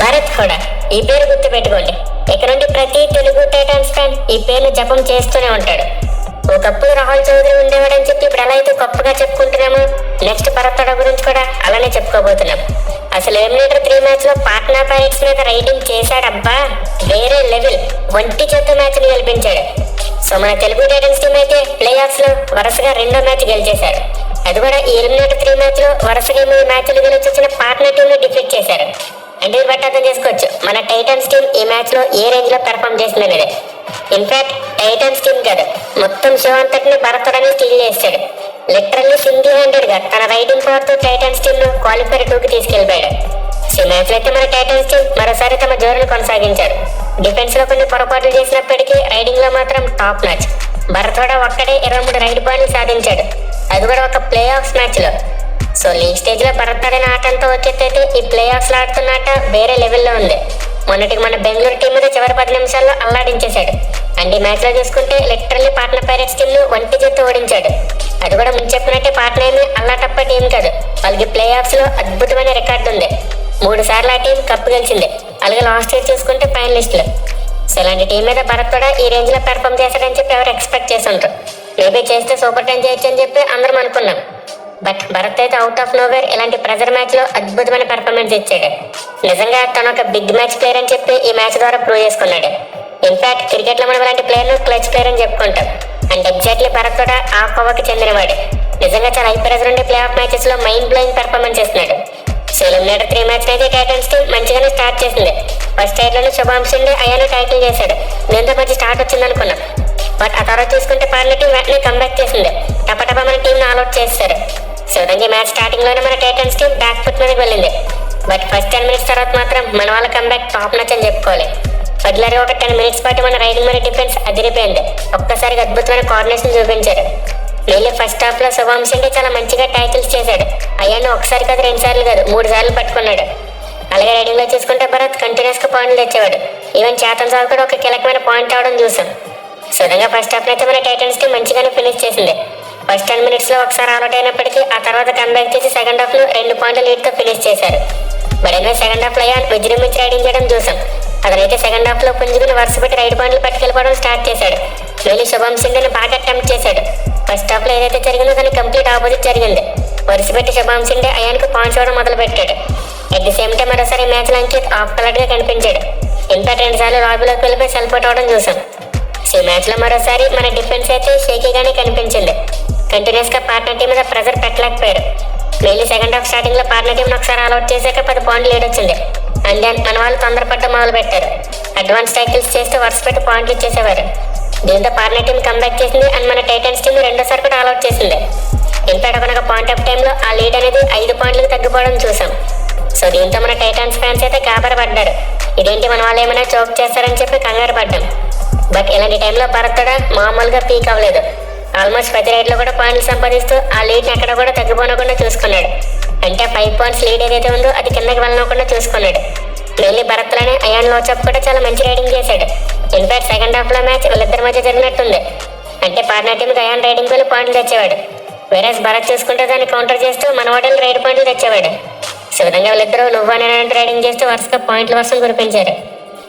భరత్ కూడా. ఈ పేరు గుర్తు పెట్టుకోండి ఇక నుండి ప్రతి తెలుగు టైటాన్స్ ఫ్యాన్ ఈ పేరు జపం చేస్తూనే ఉంటాడు. ఒకప్పుడు రాహుల్ చౌదరి ఉండేవాడని చెప్పి ఇప్పుడు ఎలా అయితే గొప్పగా చెప్పుకుంటున్నాము? నెక్స్ట్ భరత్ గురించి కూడా అలానే చెప్పుకోబోతున్నాం. అసలు ఎలిమినేటర్ త్రీ మ్యాచ్లో పాట్నా పైరెట్స్ మీద రైడింగ్ చేశాడబ్బా? వేరే లెవెల్. ఒంటి చేత మ్యాచ్ని గెలిపించాడు. సో మన తెలుగు టైటన్స్ టీం అయితే ప్లే ఆఫ్స్లో వరుసగా రెండో మ్యాచ్ గెలిచేశారు. అది కూడా ఈ ఎలిమినేటర్ త్రీ మ్యాచ్లో వరుసగా మూడు మ్యాచ్లు గెలిచి వచ్చిన పార్ట్నర్ టీం ని డిఫీట్ చేశారు. అంటే బట్టి అర్థం చేసుకోవచ్చు. మన టైటన్స్ టీమ్ ఈ మ్యాచ్లో ఏ రేంజ్లో పెర్ఫామ్ చేసింది అనేది. ఇన్ఫాక్ట్ టైటన్స్ టీమ్ కాదు మొత్తం షో అంతటిని భరతుడని స్టీల్ చేస్తాడు. లిటరల్లీ సింగిల్ హ్యాండెడ్గా తన రైడింగ్ పవర్తో టైటన్స్ టీమ్ను క్వాలిఫైర్ టూ కి తీసుకెళ్ళిపోయాడు ఈ మ్యాచ్ అయితే మన టైటన్స్ టీమ్ మరోసారి తమ జోరును కొనసాగించారు. డిఫెన్స్లో కొన్ని పొరపాట్లు చేసినప్పటికీ రైడింగ్లో మాత్రం టాప్ మ్యాచ్ భరతోడ ఒక్కడే ఇరవై మూడు రైడ్ పాయింట్లు సాధించాడు. అది కూడా ఒక ప్లే ఆఫ్స్ మ్యాచ్లో. సో లీగ్ స్టేజ్లో భరత్ ఆటంతో వచ్చేటైతే ఈ ప్లే ఆఫ్స్ ఆడుతున్న ఆట వేరే లెవెల్లో ఉంది. మొన్నటికి మన బెంగళూరు టీం మీద చివరి పది నిమిషాల్లో అల్లాడించేశాడు. అండ్ ఈ మ్యాచ్లో చూసుకుంటే లిటరల్లీ పాట్నా పైరెట్స్ టీమ్ను ఒంటి చేత్తో ఓడించాడు. అది కూడా ముందు చెప్పినట్టే పాట్నా ఏమి అల్లాటప్ప టీం కాదు. వాళ్ళకి ప్లే ఆఫ్స్లో అద్భుతమైన రికార్డు ఉంది. మూడు సార్లు ఆ టీం కప్పు గెలిచింది. అలాగే లాస్ట్ ఇయర్ చూసుకుంటే ఫైనలిస్టులు సో ఇలాంటి టీం మీద భరత్ కూడా ఈ రేంజ్లో పెర్ఫామ్ చేస్తాడని చెప్పి ఎవరు ఎక్స్పెక్ట్ చేసి ఉంటారు మేబీ చేస్తే సూపర్ టెన్ చేయొచ్చు అని చెప్పి అందరం అనుకున్నాం. బట్ భరత్ అయితే అవుట్ ఆఫ్ నోవేర్ ఇలాంటి ప్రెజర్ మ్యాచ్లో అద్భుతమైన పెర్ఫార్మెన్స్ ఇచ్చాడు. నిజంగా తను ఒక బిగ్ మ్యాచ్ ప్లేయర్ అని చెప్పి ఈ మ్యాచ్ ద్వారా ప్రూవ్ చేసుకున్నాడు. ఇన్ఫాక్ట్ క్రికెట్లో మనం ఇలాంటి ప్లేయర్ను క్లచ్ ప్లేయర్ అని చెప్పుకుంటాం. అండ్ ఎగ్జాక్ట్లీ భరత్ కూడా ఆ కోవకి చెందినవాడు. నిజంగా చాలా హై ప్రెజర్ ఉండే ప్లే ఆఫ్ మ్యాచెస్లో మైండ్ బ్లోయింగ్ పెర్ఫార్మెన్స్ ఇస్తున్నాడు సో మీద త్రీ మ్యాచ్ అయితే టైటన్స్ టీం మంచిగానే స్టార్ట్ చేసింది. ఫస్ట్ టైట్లోనే శుభాంశ్ ఉండి అయ్యాను టైటిల్ చేశాడు. దీంతో మంచి స్టార్ట్ వచ్చింది అనుకున్నాం. బట్ ఆ తర్వాత చూసుకుంటే పాడిన టీం వెంటనే కంబ్యాక్ చేసింది. టపటప మన టీం ఆల్అౌట్ చేస్తారు సో రంగి మ్యాచ్ స్టార్టింగ్లోనే మన టైటన్స్ టీం బ్యాక్ ఫుట్ మీదకి వెళ్ళింది బట్ ఫస్ట్ టెన్ మినిట్స్ తర్వాత మాత్రం మన వాళ్ళ కంబ్యాక్ టాప్ నచ్చని అని చెప్పుకోవాలి. పర్టికులర్ ఒక టెన్ మినిట్స్ పాటు మన రైడింగ్ మన డిఫెన్స్ అదిరిపోయింది. ఒక్కసారిగా అద్భుతమైన కోఆర్డినేషన్ చూపించారు వీళ్ళు ఫస్ట్ హాఫ్లో శుభాంశ్ అంటే చాలా మంచిగా టైటిల్స్ చేశాడు. అయ్యాను ఒకసారి కాదు రెండు సార్లు కాదు మూడు సార్లు పట్టుకున్నాడు. అలాగే రైడింగ్లో చూసుకుంటే భరత్ కంటిన్యూస్గా పాయింట్లు తెచ్చేవాడు. ఈవెన్ చేతన్ సాగు కూడా ఒక కీలకమైన పాయింట్ అవడం చూసాం సడన్గా ఫస్ట్ హాఫ్ అయితే మన టైటన్స్కి మంచిగానే ఫినిష్ చేసింది. ఫస్ట్ టెన్ మినిట్స్లో ఒకసారి అవుట్ అయినప్పటికీ ఆ తర్వాత కంబ్యాక్ చేసి సెకండ్ హాఫ్లో రెండు పాయింట్ల లీడ్తో ఫినిష్ చేశారు. బట్ సెకండ్ హాఫ్లో అయాన్ విజృంభించి రైడింగ్ చేయడం చూసాం. అతనైతే సెకండ్ హాఫ్లో పుంజుకుని వరుస పెట్టి రైడ్ పాయింట్లు పట్టుకెళ్ళిపోవడం స్టార్ట్ చేశాడు. మళ్ళీ శుభం సింగ్ని బాగా అటెంప్ట్ చేశాడు. ఫస్ట్ హాఫ్లో ఏదైతే జరిగిందో దాని కంప్లీట్ ఆపోజిట్ జరిగింది. వరుస పెట్టి శుభం సింగ్ అయాన్కి పాయింట్స్ ఇవ్వడం మొదలు పెట్టాడు అట్ ది సేమ్ టైం మరోసారి మ్యాచ్లో అంకిత్ ఆఫ్ కలర్గా కనిపించాడు. ఇన్ఫాక్ట్ రెండు సార్లు లాబీలోకి వెళ్ళిపోయి సెల్ఫ్ అవడం చూసాం. సో మ్యాచ్లో మరోసారి మన డిఫెన్స్ అయితే షేకీగానే కనిపించింది. కంటిన్యూస్గా పార్ట్నర్ టీం మీద ప్రెజర్ పెట్టలేకపోయాడు. మళ్ళీ సెకండ్ హాఫ్ స్టార్టింగ్లో పార్ట్నర్ టీం ఒకసారి ఆల్అౌట్ చేశాక పది పాయింట్లు లీడ్ వచ్చింది. అండ్ మన వాళ్ళు తొందరపడ్డం మొదలు పెట్టారు అడ్వాన్స్ టైకిల్స్ చేస్తూ వరుస పెట్టి పాయింట్లు ఇచ్చేసేవారు. దీంతో పార్ట్నర్ టీం కంబ్యాక్ చేసింది అండ్ మన టైటన్స్ టీం రెండోసారి కూడా ఆల్అౌట్ చేసింది. ఇన్ఫాక్ట్ ఒక పాయింట్ ఆఫ్ టైంలో ఆ లీడ్ అనేది ఐదు పాయింట్లకు తగ్గిపోవడం చూసాం. సో దీంతో మన టైటాన్స్ ఫ్యాన్స్ అయితే కాపరపడ్డారు ఇదేంటి మన వాళ్ళు ఏమైనా చోక్ చేస్తారని చెప్పి కంగారు పడ్డాం. బట్ ఇలాంటి టైంలో భరత్ కూడా మామూలుగా పీక్ అవ్వలేదు. ఆల్మోస్ట్ ప్రతి రైడ్లో కూడా పాయింట్లు సంపాదిస్తూ ఆ లీడ్ని ఎక్కడ కూడా తగ్గిపోనకుండా చూసుకున్నాడు. అంటే ఫైవ్ పాయింట్స్ లీడ్ ఏదైతే ఉందో అది కిందకి వెళ్ళనకుండా చూసుకున్నాడు. మళ్ళీ భరత్లోనే అయాన్ లోచప్ కూడా చాలా మంచి రైడింగ్ చేశాడు. ఇన్ఫాక్ట్ సెకండ్ హాఫ్లో మ్యాచ్ వాళ్ళిద్దరి మధ్య జరిగినట్టుంది. అంటే పార్ట్నర్ టీంకి అయాన్ రైడింగ్ వెళ్ళి పాయింట్లు తెచ్చేవాడు. వేరేస్ భరత్ చూసుకుంటే దాన్ని కౌంటర్ చేస్తూ మన వాడలు రైడ్ పాయింట్లు తెచ్చేవాడు. సో విధంగా వాళ్ళిద్దరూ నువ్వు అని రైడింగ్ చేస్తూ వరుసగా పాయింట్ల వర్షం కురిపించారు.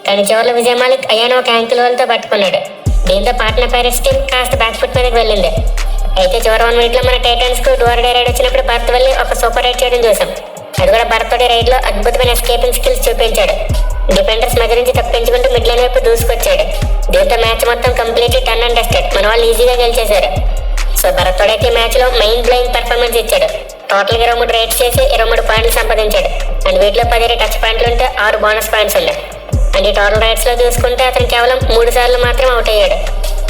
కానీ చివరిలో విజయ్ మాలిక్ అయాన్ ఒక యాంకిల్ వాళ్ళతో పట్టుకున్నాడు. దీంతో పాట్నా పైరట్స్ టీం కాస్త బ్యాక్ ఫుట్ మీదకి వెళ్ళింది. అయితే చివరి వన్ మినిట్లో మన టైటన్స్కు డోర్ డే రైడ్ వచ్చినప్పుడు భర్త్ వెళ్ళి ఒక సూపర్ రైడ్ చేయడం చూసాం అది కూడా భర్త్ రైడ్లో అద్భుతమైన ఎస్కేపింగ్ స్కిల్స్ చూపించాడు. డిఫెండర్స్ మధ్య నుంచి తప్పించుకుంటూ మిడ్ లైన్ వైపు దూసుకొచ్చాడు. దీంతో మ్యాచ్ మొత్తం కంప్లీట్ టర్న్ అండ్ డస్టెడ్ మన వాళ్ళు ఈజీగా గెలిచేశారు. సో భరత్ అయితే మ్యాచ్లో మైండ్ బ్లోయింగ్ పెర్ఫార్మెన్స్ ఇచ్చాడు. టోటల్ ఇరవై మూడు రైడ్స్ చేసి ఇరవై మూడు పాయింట్లు సంపాదించాడు. అండ్ వీటిలో పదిహేను టచ్ పాయింట్లు ఉంటే ఆరు బోనస్ పాయింట్స్ ఉన్నాయి. అండ్ టోటల్ రైట్స్లో చూసుకుంటే అతను కేవలం మూడు సార్లు మాత్రం అవుట్ అయ్యాడు.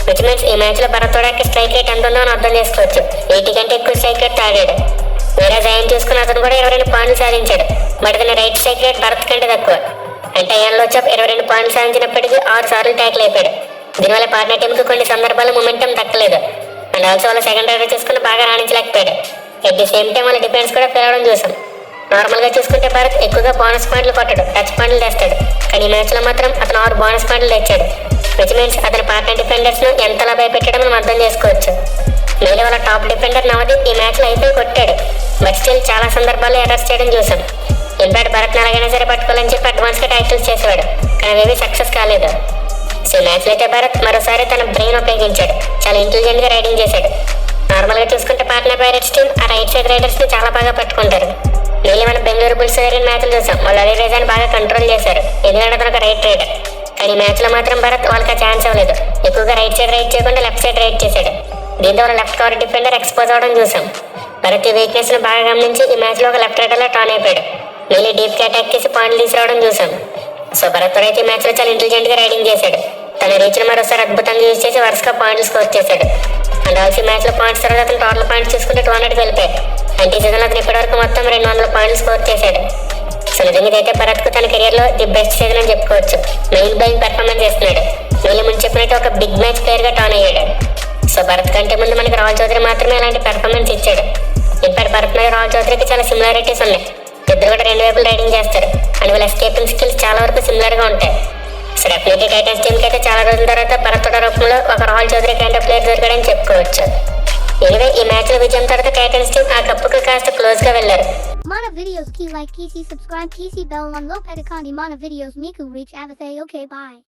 విచ్ మీన్స్ ఈ మ్యాచ్లో భరతోడకి స్ట్రైక్ రేట్ ఎంత ఉందో అని అర్థం చేసుకోవచ్చు. ఎయిటీ కంటే ఎక్కువ స్ట్రైక్ రేట్ ఆడాడు వేరే జాయిన్ చూసుకుని అతను కూడా ఇరవై రెండు పాయింట్లు సాధించాడు. బట్ అతని రైట్ స్ట్రైక్ రేట్ భరత్ కంటే తక్కువ. అంటే ఆయనలో వచ్చాప్ ఇరవై రెండు పాయింట్లు సాధించినప్పటికీ ఆరు సార్లు ట్యాకిల్ అయిపోయాడు. దీనివల్ల పార్ట్నర్ టీంకి కొన్ని సందర్భాల్లో మొమెంటం దక్కలేదు అండ్ ఆల్సో వాళ్ళ సెకండ్ రైడర్ చూసుకుని బాగా రాణించలేకపోయాడు. ఎట్ ది సేమ్ టైం వాళ్ళ డిఫెన్స్ కూడా పెరగడం చూసాం. నార్మల్గా చూసుకుంటే భారత్ ఎక్కువగా బోనస్ పాయింట్లు కొట్టాడు. టచ్ పాయింట్లు తెస్తాడు. కానీ ఈ మ్యాచ్లో మాత్రం అతను ఆరు బోనస్ పాయింట్లు తెచ్చాడు. విచ్ మీన్స్ అతని పార్ట్నర్ డిఫెండర్స్ను ఎంతలా భయపెట్టడం మనం అర్థం చేసుకోవచ్చు. మేలే వాళ్ళ టాప్ డిఫెండర్ నవదీప్ ఈ మ్యాచ్లో అయిపోయి కొట్టాడు. బట్ స్టిల్ చాలా సందర్భాల్లో ఎర్రర్స్ చేయడం చూసాం ఇన్ఫాక్ట్ భరత్ ఎలాగైనా సరే పట్టుకోవాలని చెప్పి అడ్వాన్స్గా కానీ అవేవి సక్సెస్ కాలేదు. సో మ్యాచ్ అయితే భరత్ మరోసారి తన బ్రెయిన్ ఉపయోగించాడు. చాలా ఇంటెలిజెంట్గా రైడింగ్ చేశాడు. నార్మల్గా చూసుకుంటే పాట్నా పైరట్స్ టీం ఆ రైట్ సైడ్ రైడర్స్ని చాలా బాగా పట్టుకుంటారు. మళ్ళీ మన బెంగళూరు బుల్స్ జరిగిన మ్యాచ్లు చూసాం. వాళ్ళు అలీ రేజాని బాగా కంట్రోల్ చేశారు. ఎందుకంటే అతను ఒక రైట్ రైడర్ కానీ ఈ మ్యాచ్లో మాత్రం భరత్ వాళ్ళకి ఛాన్స్ అవ్వలేదు ఎక్కువగా రైట్ సైడ్ రైట్ చేయకుండా లెఫ్ట్ సైడ్ రైట్ చేశాడు. దీంతో వాళ్ళ లెఫ్ట్ కవర్ డిఫెండర్ ఎక్స్పోజ్ అవడం చూసాం. భరత్ ఈ వీక్నెస్ను బాగా గమనించి ఈ మ్యాచ్లో ఒక లెఫ్ట్ రైడర్ లా టర్న్ అయిపోయాడు. మళ్ళీ డీప్ అటాక్ చేసి పాయింట్లు తీసుకురావడం చూసాం. సో భరత్ అయితే మ్యాచ్లో చాలా ఇంటెలిజెంట్గా రైడింగ్ చేశాడు. తన రీచ్ మరోసారి అద్భుతంగా యూజ్ చేసి వరుసగా పాయింట్లు స్కోర్ చేశాడు. అండ్ ఆల్సీ మ్యాచ్లో పాయింట్స్ తర్వాత అతను టోటల్ పాయింట్స్ చూసుకుంటే టూ హండ్రెడ్కి వెళ్ళిపోయాడు. అంటే ఈ సీజన్ అతను ఇప్పటివరకు మొత్తం రెండు వందల పాయింట్లు స్కోర్ చేశాడు. సో నిజంగా ఇదైతే భరత్కు తన కెరియర్లో ది బెస్ట్ సీజన్ అని చెప్పుకోవచ్చు. మెయిన్ బ్లైంగ్ పెర్ఫార్మెన్స్ చేస్తున్నాడు. వీళ్ళు ముందు చెప్పినట్టు ఒక బిగ్ మ్యాచ్ ప్లేయర్గా టర్న్ అయ్యాడు. సో భరత్ కంటే ముందు మనకి రాహుల్ చౌదరి మాత్రమే అలాంటి పెర్ఫార్మెన్స్ ఇచ్చాడు. ఇప్పటి భరత్ మరియు రాహుల్ చౌదరికి చాలా సిమిలారిటీస్ ఉన్నాయి. ఇద్దరు కూడా రెండు వైపులు రైడింగ్ చేస్తారు. అండ్ వీళ్ళ ఎస్కేపింగ్ స్కిల్స్ చాలా వరకు సిమిలర్గా ఉంటాయి. సో డెఫినెట్లీ టైటన్స్ టీమ్కి అయితే చాలా రోజుల తర్వాత భరత్ రూపంలో ఒక రాహుల్ చౌదరి కైండ్ ప్లేయర్ దొరికాడని చెప్పుకోవచ్చు. ఎనివే ఈ మ్యాచ్లో విజయం తర్వాత టైటన్స్ టీం ఆ కప్పుకు కాస్త క్లోజ్గా వెళ్ళారు మన వీడియోస్కి లైక్ చేసి సబ్స్క్రైబ్ చేసి బెల్ వన్లో పెరకండి మన వీడియోస్ మీకు రీచ్ అవసే ఓకే బాయ్